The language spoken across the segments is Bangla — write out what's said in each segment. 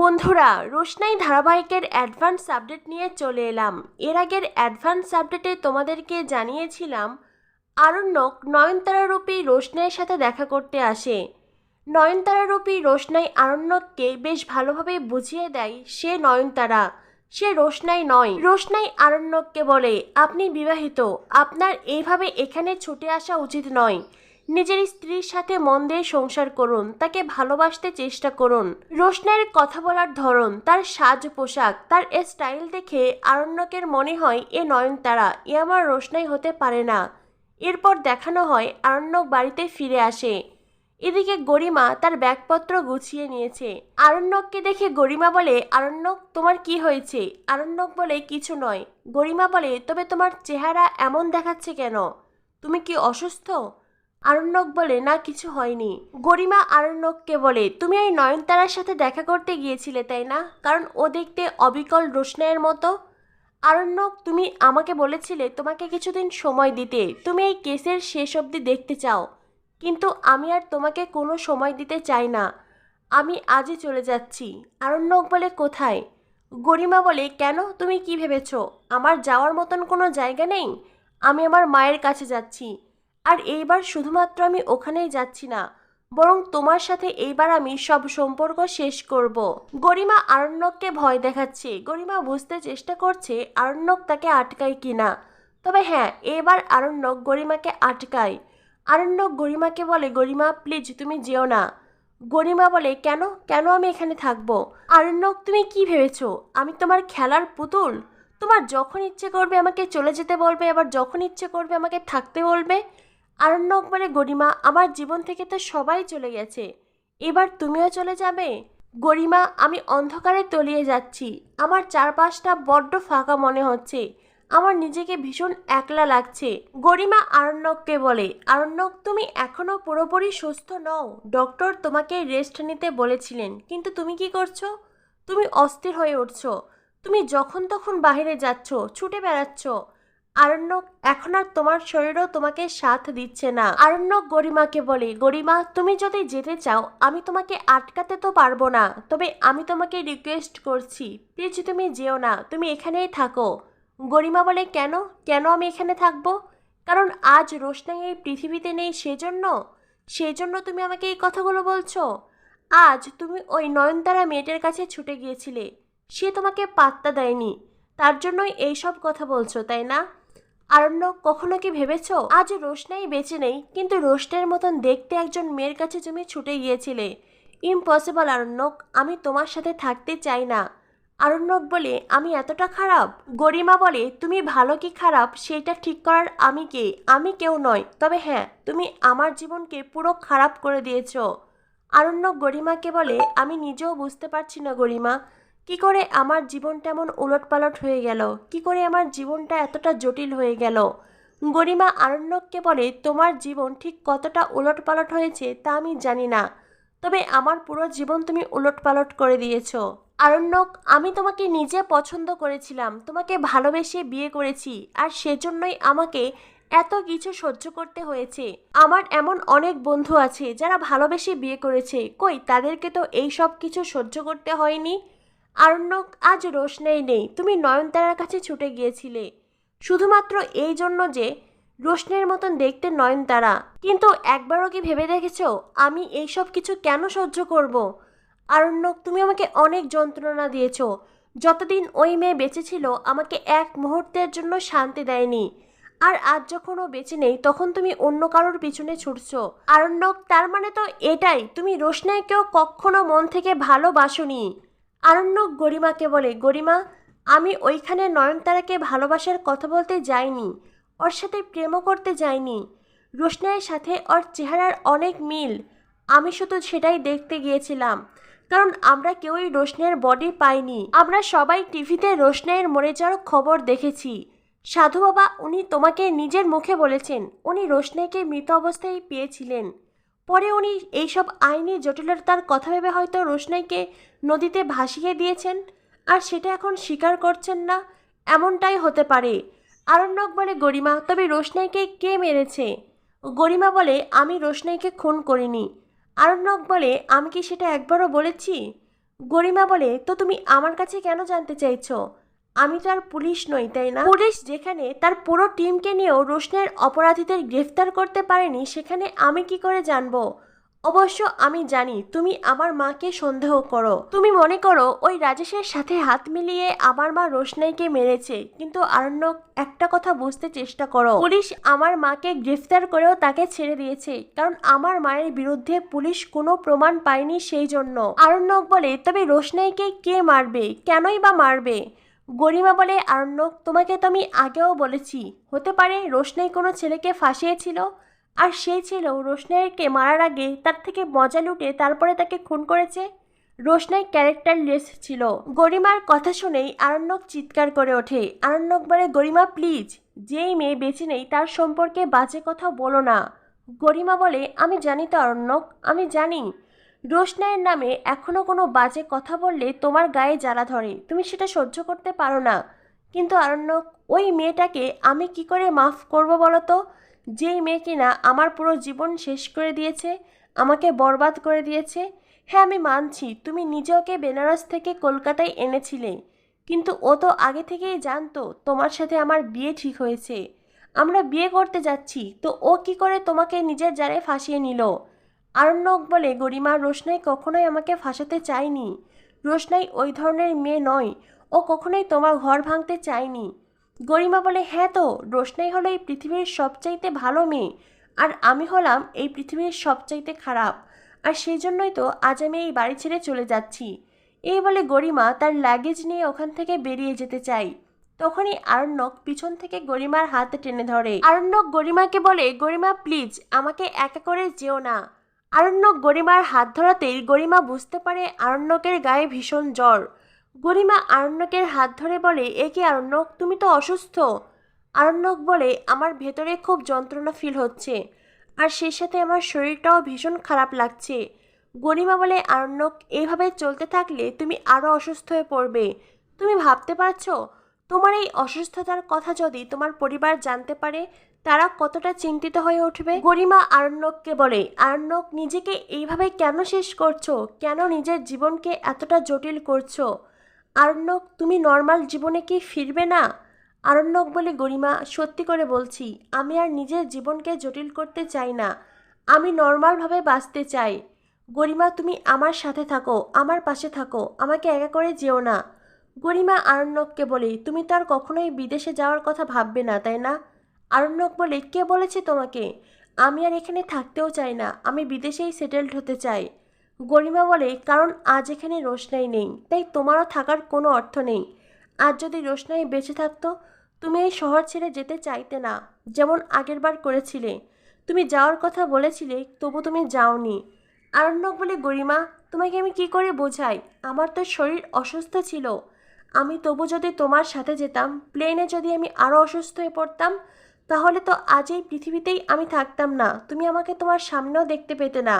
বন্ধুরা, রোশনাই ধারাবাহিকের অ্যাডভান্স আপডেট নিয়ে চলে এলাম। এর আগের অ্যাডভান্স আপডেটে তোমাদেরকে জানিয়েছিলাম, আরণ্যক নয়নতারারূপী রোশনাইয়ের সাথে দেখা করতে আসে। নয়নতারারূপী রোশনাই আরণ্যককে বেশ ভালোভাবে বুঝিয়ে দেয়, সে নয়নতারা, সে রোশনাই নয়। রোশনাই আরণ্যককে বলে, আপনি বিবাহিত, আপনার এইভাবে এখানে ছুটে আসা উচিত নয়। নিজের স্ত্রীর সাথে মন দিয়ে সংসার করুন, তাকে ভালোবাসতে চেষ্টা করুন। রোশনাইয়ের কথা বলার ধরন, তার সাজ পোশাক, তার এ স্টাইল দেখে আরণ্যকের মনে হয়, এ নয়নতারা, এ আমার রোশনাই হতে পারে না। এরপর দেখানো হয়, আরণ্যক বাড়িতে ফিরে আসে। এদিকে গরিমা তার ব্যাগপত্র গুছিয়ে নিয়েছে। আরণ্যককে দেখে গরিমা বলে, আরণ্যক, তোমার কি হয়েছে? আরণ্যক বলে, কিছু নয়। গরিমা বলে, তবে তোমার চেহারা এমন দেখাচ্ছে কেন? তুমি কি অসুস্থ? আরণ্যক বলে, না, কিছু হয়নি। গরিমা আরণ্যককে বলে, তুমি ওই নয়নতারার সাথে দেখা করতে গিয়েছিলে, তাই না? কারণ ও দেখতে অবিকল রোশনাইয়ের মতো। আরণ্যক, তুমি আমাকে বলেছিলে তোমাকে কিছুদিন সময় দিতে। তুমি এই কেসের শেষ অবধি দেখতে চাও। কিন্তু আমি আর তোমাকে কোনো সময় দিতে চাই না। আমি আজই চলে যাচ্ছি। আরণ্যক বলে, কোথায়? গরিমা বলে, কেন? তুমি কি ভেবেছো? আমার যাওয়ার মতন কোনো জায়গা নেই? আমি আমার মায়ের কাছে যাচ্ছি। আর এইবার শুধুমাত্র আমি ওখানেই যাচ্ছি না, বরং তোমার সাথে এইবার আমি সব সম্পর্ক শেষ করব। গরিমা আরণ্যককে ভয় দেখাচ্ছে। গরিমা বুঝতে চেষ্টা করছে আরণ্যক তাকে আটকায় কিনা। তবে হ্যাঁ এবার আরণ্যক গরিমাকে আটকায়। আরণ্যক গরিমাকে বলে, গরিমা, প্লিজ তুমি যেও না। গরিমা বলে, কেন? কেন আমি এখানে থাকব? আরণ্যক, তুমি কি ভেবেছো? আমি তোমার খেলার পুতুল? তোমার যখন ইচ্ছে করবে আমাকে চলে যেতে বলবে, আবার যখন ইচ্ছে করবে আমাকে থাকতে বলবে? আরণ্যক বলে গরিমা, আমার জীবন থেকে তো সবাই চলে গেছে। এবার তুমিও চলে যাবে? গরিমা, আমি অন্ধকারে তলিয়ে যাচ্ছি। আমার চারপাশটা বড্ড ফাঁকা মনে হচ্ছে। আমার নিজেকে ভীষণ একলা লাগছে। গরিমা আরণ্যককে বলে, আরণ্যক, তুমি এখনও পুরোপুরি সুস্থ নও। ডক্টর তোমাকে রেস্ট নিতে বলেছিলেন, কিন্তু তুমি কি করছ? তুমি অস্থির হয়ে উঠছো। তুমি যখন তখন বাইরে যাচ্ছ, ছুটে বেড়াচ্ছ। আরণ্যক, এখন আর তোমার শরীরও তোমাকে সাথ দিচ্ছে না। আরণ্যক গরিমাকে বলে, গরিমা, তুমি যদি যেতে চাও, আমি তোমাকে আটকাতে তো পারব না, তবে আমি তোমাকে রিকোয়েস্ট করছি। প্লিজ তুমি যেও না, তুমি এখানেই থাকো। গরিমা বলে, কেন? কেন আমি এখানে থাকব? কারণ আজ রোশনাই এই পৃথিবীতে নেই সেজন্য। সেজন্য তুমি আমাকে এই কথাগুলো বলছো। আজ তুমি ওই নয়নতারা মেয়েটার কাছে ছুটে গিয়েছিলে। সে তোমাকে পাত্তা দেয়নি। তার জন্যই এইসব কথা বলছো, তাই না? আরণ্য, কখনো কি ভেবেছ? আজ রোশনাই বেঁচে নেই, কিন্তু রোশনের মতন দেখতে একজন মেয়ের কাছে তুমি ছুটে গিয়েছিলে। ইম্পসিবল আরণ্যক আমি তোমার সাথে থাকতে চাই না। আরণ্যক বলে, আমি এতটা খারাপ? গরিমা বলে, তুমি ভালো কি খারাপ? সেইটা ঠিক করার আমি কে? আমি কেউ নয় তবে হ্যাঁ তুমি আমার জীবনকে পুরো খারাপ করে দিয়েছ। আরণ্যক গরিমাকে বলে, আমি নিজেও বুঝতে পারছি না গরিমা। কি করে আমার জীবনটা এমন উলটপালট হয়ে গেল? কি করে আমার জীবনটা এতটা জটিল হয়ে গেল? গরিমা আরণ্যককে বলে, তোমার জীবন ঠিক কতটা উলটপালট হয়েছে তা আমি জানি না। তবে আমার পুরো জীবন তুমি উলটপালট করে দিয়েছ। আরণ্যক, আমি তোমাকে নিজে পছন্দ করেছিলাম। তোমাকে ভালোবেসে বিয়ে করেছি। আর সেজন্যই আমাকে এত কিছু সহ্য করতে হয়েছে। আমার এমন অনেক বন্ধু আছে যারা ভালোবেসে বিয়ে করেছে। কই, তাদেরকে তো এই সব কিছু সহ্য করতে হয়নি? আরণ্যক আজ রোশনাই নেই। তুমি নয়নতারার কাছে ছুটে গিয়েছিলে। শুধুমাত্র এই জন্য যে রোশনের মতন দেখতে নয়নতারা। কিন্তু একবারও কি ভেবে দেখেছ আমি এইসব কিছু কেন সহ্য করব? আরণ্যক, তুমি আমাকে অনেক যন্ত্রণা দিয়েছ। যতদিন ওই মেয়ে বেঁচে ছিল, আমাকে এক মুহূর্তের জন্য শান্তি দেয়নি। আর আজ যখন ও বেঁচে নেই, তখন তুমি অন্য কারোর পিছনে ছুটছ। আরণ্যক, তার মানে তো এটাই, তুমি রোশনাইকেও কখনো মন থেকে ভালোবাসনি। আরণ্যক গরিমাকে বলে, গরিমা, আমি ওইখানে নয়নতারাকে ভালোবাসার কথা বলতে যাইনি, ওর সাথে প্রেমও করতে যাইনি। রোশনাইয়ের সাথে ওর চেহারার অনেক মিল, আমি শুধু সেটাই দেখতে গিয়েছিলাম। কারণ আমরা কেউই রোশনাইয়ের বডি পাইনি। আমরা সবাই টিভিতে রোশনাইয়ের মরে যাওয়ার খবর দেখেছি। সাধু বাবা, উনি তোমাকে নিজের মুখে বলেছেন, উনি রোশনাইকে মৃত অবস্থায় পেয়েছিলেন। পরে উনি এইসব আইনি জটিলতার কথা ভেবে হয়তো রোশনাইকে নদীতে ভাসিয়ে দিয়েছেন, আর সেটা এখন স্বীকার করছেন না, এমনটাই হতে পারে। আরণ্যক বলে, গরিমা, তবে রোশনাইকে কে মেরেছে? গরিমা বলে, আমি রোশনাইকে খুন করিনি। আরণ্যক বলে, আমি কি সেটা একবারও বলেছি? গরিমা বলে, তো তুমি আমার কাছে কেন জানতে চাইছো? আমি তো আর পুলিশ নই, তাই না? পুলিশ যেখানে, তার পুরো টিমকে নিয়েও রোশনের অপরাধীদের গ্রেফতার করতে পারেনি, সেখানে আমি কি করে জানব? অবশ্য আমি জানি তুমি আমার মাকে সন্দেহ করো। তুমি মনে করো ওই রাজেশের সাথে হাত মিলিয়ে আমার মা রোশনাইকে মেরেছে, কিন্তু আরণ্যক একটা কথা বুঝতে চেষ্টা করো। পুলিশ আমার মাকে গ্রেফতার করেও তাকে ছেড়ে দিয়েছে, কারণ আমার মায়ের বিরুদ্ধে পুলিশ কোনো প্রমাণ পায়নি সেই জন্য। আরণ্যক বলে, তবে রোশনাইকে কে মারবে? কেনই বা মারবে? গরিমা বলে, আরণ্যক, তোমাকে তো আমি আগেও বলেছি। হতে পারে রোশনাই কোনো ছেলেকে ফাঁসিয়েছিল? আর সেই ছিল রোশনাইকে মারার আগে তার থেকে মজা লুটে তারপরে তাকে খুন করেছে। রোশনাই ক্যারেক্টার ক্যারেক্টারলেস ছিল। গরিমার কথা শুনেই আরণ্যক চিৎকার করে ওঠে। আরণ্যক বলে, গরিমা, প্লিজ, যেই মেয়ে বেঁচে নেই তার সম্পর্কে বাজে কথা বলো না। গরিমা বলে, আমি জানি তো আরণ্যক আমি জানি। রোশনাইয়ের নামে এখনও কোনো বাজে কথা বললে তোমার গায়ে জ্বালা ধরে। তুমি সেটা সহ্য করতে পারো না। কিন্তু আরণ্যক ওই মেয়েটাকে আমি কি করে মাফ করব বলো তো? যেই মেয়ে কিনা আমার পুরো জীবন শেষ করে দিয়েছে, আমাকে বরবাদ করে দিয়েছে হ্যাঁ আমি মানছি, তুমি নিজে ওকে বেনারস থেকে কলকাতায় এনেছিলে, কিন্তু ও তো আগে থেকেই জানতো তোমার সাথে আমার বিয়ে ঠিক হয়েছে। আমরা বিয়ে করতে যাচ্ছি, তো ও কি করে তোমাকে নিজের জারে ফাঁসিয়ে নিল? আরণ্যক বলে, গরিমা, রোশনাই কখনোই আমাকে ফাঁসাতে চায়নি। রোশনাই ওই ধরনের মেয়ে নয়। ও কখনোই তোমার ঘর ভাঙতে চায়নি। গরিমা বলে হ্যাঁ তো, রোশনাই হলো এই পৃথিবীর সবচাইতে ভালো মেয়ে, আর আমি হলাম এই পৃথিবীর সবচাইতে খারাপ, আর সেই জন্যই তো আজ আমি এই বাড়ি ছেড়ে চলে যাচ্ছি। এই বলে গরিমা তার লাগেজ নিয়ে ওখান থেকে বেরিয়ে যেতে চাই তখনই আরণ্যক পিছন থেকে গরিমার হাত টেনে ধরে। আরণ্যক গরিমাকে বলে, গরিমা প্লিজ আমাকে একা করে যেও না। আরণ্যক গরিমার হাত ধরাতেই গরিমা বুঝতে পারে আরণ্যকের গায়ে ভীষণ জ্বর। গরিমা আরণ্যকের হাত ধরে বলে, এ কি আরণ্যক? তুমি তো অসুস্থ। আরণ্যক বলে, আমার ভেতরে খুব যন্ত্রণা ফিল হচ্ছে, আর সেই সাথে আমার শরীরটাও ভীষণ খারাপ লাগছে। গরিমা বলে, আরণ্যক এইভাবে চলতে থাকলে তুমি আরও অসুস্থ হয়ে পড়বে। তুমি ভাবতে পারছ? তোমার এই অসুস্থতার কথা যদি তোমার পরিবার জানতে পারে, তারা কতটা চিন্তিত হয়ে উঠবে? গরিমা আরণ্যককে বলে, আরণ্যক, নিজেকে এইভাবে কেন শেষ করছ? কেন নিজের জীবনকে এতটা জটিল করছ? আরণ্যক, তুমি নর্মাল জীবনে কি ফিরবে না? আরণ্যক বলে, গরিমা, সত্যি করে বলছি, আমি আর নিজের জীবনকে জটিল করতে চাই না। আমি নর্মালভাবে বাঁচতে চাই। গরিমা, তুমি আমার সাথে থাকো, আমার পাশে থাকো, আমাকে একা করে যেও না। গরিমা আরণ্যককে বলে, তুমি তো আর কখনোই বিদেশে যাওয়ার কথা ভাববে না, তাই না? আরণ্যক বলে, কে বলেছে তোমাকে? আমি আর এখানে থাকতেও চাই না, আমি বিদেশেই সেটেলড হতে চাই। গরিমা বলে, কারণ আজ এখানে রোশনাই নেই, তাই তোমারও থাকার কোনো অর্থ নেই। আজ যদি রোশনাই বেঁচে থাকতো, তুমি এই শহর ছেড়ে যেতে চাইতে না, যেমন আগেরবার করেছিলে। তুমি যাওয়ার কথা বলেছিলে, তবু তুমি যাওনি। আরণ্যক বলে, গরিমা, তোমাকে আমি কি করে বোঝাই? আমার তো শরীর অসুস্থ ছিল। আমি তবু যদি তোমার সাথে যেতাম, প্লেনে যদি আমি আরও অসুস্থ হয়ে পড়তাম, তাহলে তো আজ এই পৃথিবীতেই আমি থাকতাম না। তুমি আমাকে তোমার সামনেও দেখতে পেতে না।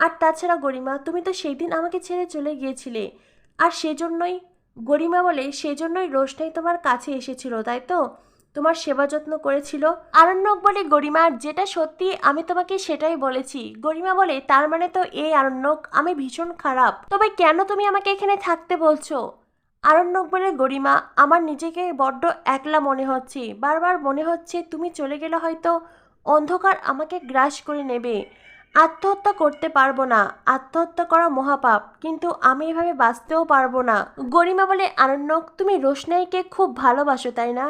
আর তাছাড়া গরিমা, তুমি তো সেই দিন আমাকে ছেড়ে চলে গিয়েছিলে। আর সেজন্যই, গরিমা বলে, সেজন্যই রোশনাই তোমার কাছে এসেছিল, তাই তো? তোমার সেবা যত্ন করেছিল। আরণ্যক বলে, গরিমা, যেটা সত্যি, আমি তোমাকে সেটাই বলেছি। গরিমা বলে, তার মানে তো এই আরণ্যক, আমি ভীষণ খারাপ। তবে কেন তুমি আমাকে এখানে থাকতে বলছো? আরণ্যক বলে, গরিমা, আমার নিজেকে বড্ড একলা মনে হচ্ছে। বারবার মনে হচ্ছে, তুমি চলে গেলে হয়তো অন্ধকার আমাকে গ্রাস করে নেবে। আত্মহত্যা করতে পারব না। আত্মহত্যা করা মহাপাপ, কিন্তু আমি এভাবে বাঁচতেও পারব না। গরিমা বলে, আরণ্যক, তুমি রোশনাইকে খুব ভালোবাসো, তাই না?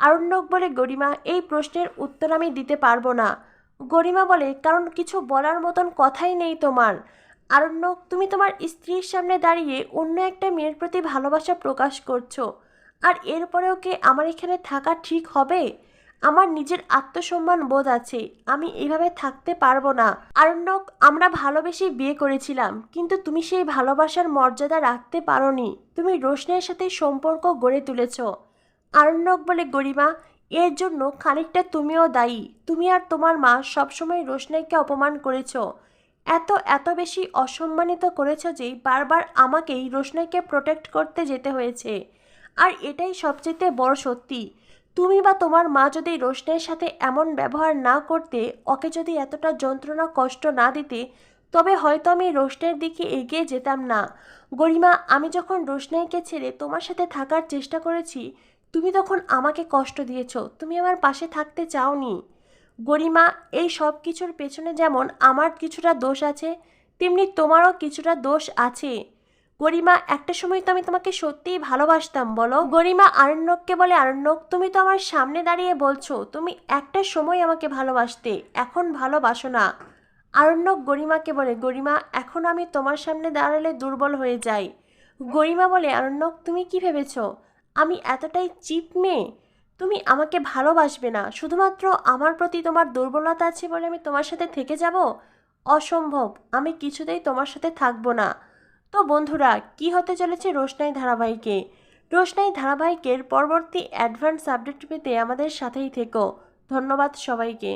আরণ্যক বলে, গরিমা, এই প্রশ্নের উত্তর আমি দিতে পারব না। গরিমা বলে, কারণ কিছু বলার মতন কথাই নেই তোমার। আরণ্যক, তুমি তোমার স্ত্রীর সামনে দাঁড়িয়ে অন্য একটা মেয়ের প্রতি ভালোবাসা প্রকাশ করছ। আর এরপরেও কি আমার এখানে থাকা ঠিক হবে? আমার নিজের আত্মসম্মান বোধ আছে। আমি এইভাবে থাকতে পারব না। আরণ্যক, আমরা ভালোবেসে বিয়ে করেছিলাম, কিন্তু তুমি সেই ভালোবাসার মর্যাদা রাখতে পারোনি। তুমি রোশনের সাথে সম্পর্ক গড়ে তুলেছ। আরণ্যক বলে, গরিমা, এর জন্য খানিকটা তুমিও দায়ী। তুমি আর তোমার মা সবসময় রোশনাইকে অপমান করেছ। এত এত বেশি অসম্মানিত করেছ যে বারবার আমাকেই রোশনাইকে প্রোটেক্ট করতে যেতে হয়েছে। আর এটাই সবচেয়ে বড় সত্যি। তুমি বা তোমার মা যদি রোশনের সাথে এমন ব্যবহার না করতে, ওকে যদি এতটা যন্ত্রণা, কষ্ট না দিতে, তবে হয়তো আমি রোশনের দিকে এগিয়ে যেতাম না। গরিমা, আমি যখন রোশনাইকে ছেড়ে তোমার সাথে থাকার চেষ্টা করেছি, তুমি তখন আমাকে কষ্ট দিয়েছ, তুমি আমার পাশে থাকতে চাওনি। গরিমা, এই সব কিছুর পেছনে যেমন আমার কিছুটা দোষ আছে, তেমনি তোমারও কিছুটা দোষ আছে। গরিমা, একটা সময় তো আমি তোমাকে সত্যিই ভালোবাসতাম, বলো। গরিমা, আরণ্যককে বলে, আরণ্যক, তুমি তো আমার সামনে দাঁড়িয়ে বলছো, তুমি একটা সময় আমাকে ভালোবাসতে, এখন ভালোবাসো না। আরণ্যক গরিমাকে বলে, গরিমা, এখন আমি তোমার সামনে দাঁড়ালে দুর্বল হয়ে যাই। গরিমা বলে, আরণ্যক, তুমি কি ভেবেছ? আমি এতটাই চিপ মেয়ে? তুমি আমাকে ভালোবাসবে না, শুধুমাত্র আমার প্রতি তোমার দুর্বলতা আছে বলে আমি তোমার সাথে থেকে যাব? অসম্ভব, আমি কিছুতেই তোমার সাথে থাকব না। তো বন্ধুরা, কি হতে চলেছে রোশনাই ধারাবাহিকে? রোশনাই ধারাবাহিকের পরবর্তী অ্যাডভান্স আপডেট পেতে আমাদের সাথেই থেকো। ধন্যবাদ সবাইকে।